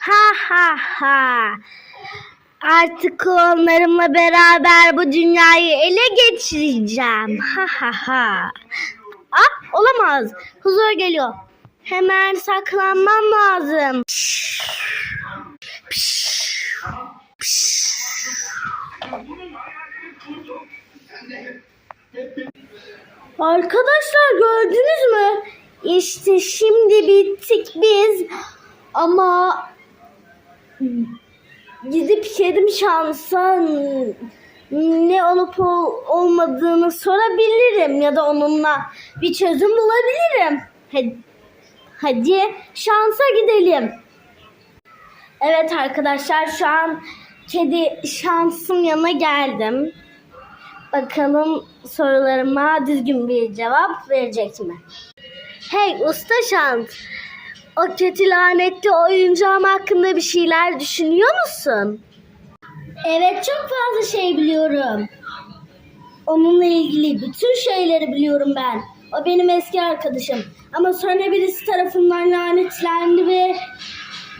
Ha ha ha. Artık onlarımla beraber bu dünyayı ele geçireceğim. Ha ha ha. Ah olamaz. Huzur geliyor. Hemen saklanmam lazım. Arkadaşlar gördünüz mü? İşte şimdi bittik biz. Ama gidip kedim şansa ne olup ol- olmadığını sorabilirim ya da onunla bir çözüm bulabilirim. Hadi, hadi şansa gidelim. Evet arkadaşlar şu an kedi şansın yanına geldim. Bakalım sorularıma düzgün bir cevap verecek mi? Hey usta şans. O kötü lanetli oyuncağım hakkında bir şeyler düşünüyor musun? Evet çok fazla şey biliyorum. Onunla ilgili bütün şeyleri biliyorum ben. O benim eski arkadaşım. Ama sonra birisi tarafından lanetlendi ve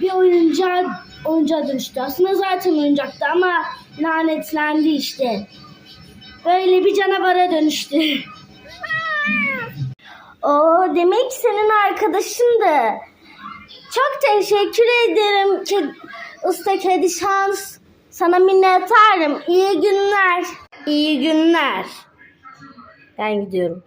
bir oyuncağa, oyuncağa dönüştü. Aslında zaten oyuncaktı ama lanetlendi işte. Böyle bir canavara dönüştü. O demek senin arkadaşındı. Çok teşekkür ederim ki usta kedi şans. Sana minnettarım. İyi günler. İyi günler. Ben gidiyorum.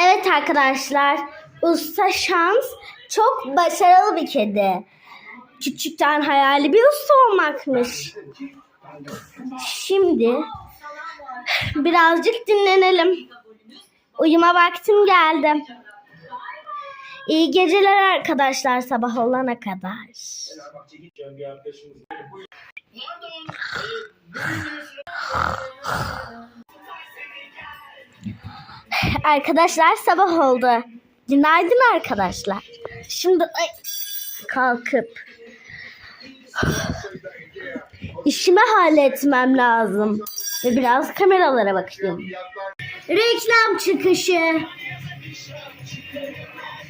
Evet arkadaşlar. Usta şans çok başarılı bir kedi. Küçükten hayali bir usta olmakmış. Şimdi birazcık dinlenelim. Uyuma vaktim geldi. İyi geceler arkadaşlar sabah olana kadar. Arkadaşlar sabah oldu. Günaydın arkadaşlar. Şimdi ay, kalkıp işimi halletmem lazım. Ve biraz kameralara bakayım. Reklam çıkışı.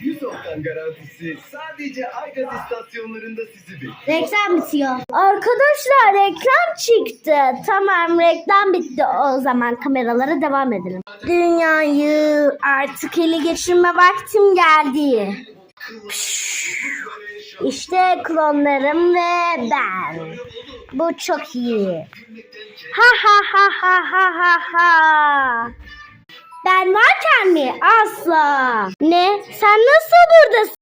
Yusuf'tan garantisi sadece Aygaz istasyonlarında sizi bekliyor. Reklam bitiyor. Arkadaşlar reklam çıktı. Tamam reklam bitti. O zaman kameralara devam edelim. Dünyayı artık ele geçirme vaktim geldi. İşte klonlarım ve ben. Bu çok iyi. Ha ha ha ha ha ha ha. Ben varken mi? Asla. Ne? Sen nasıl buradasın?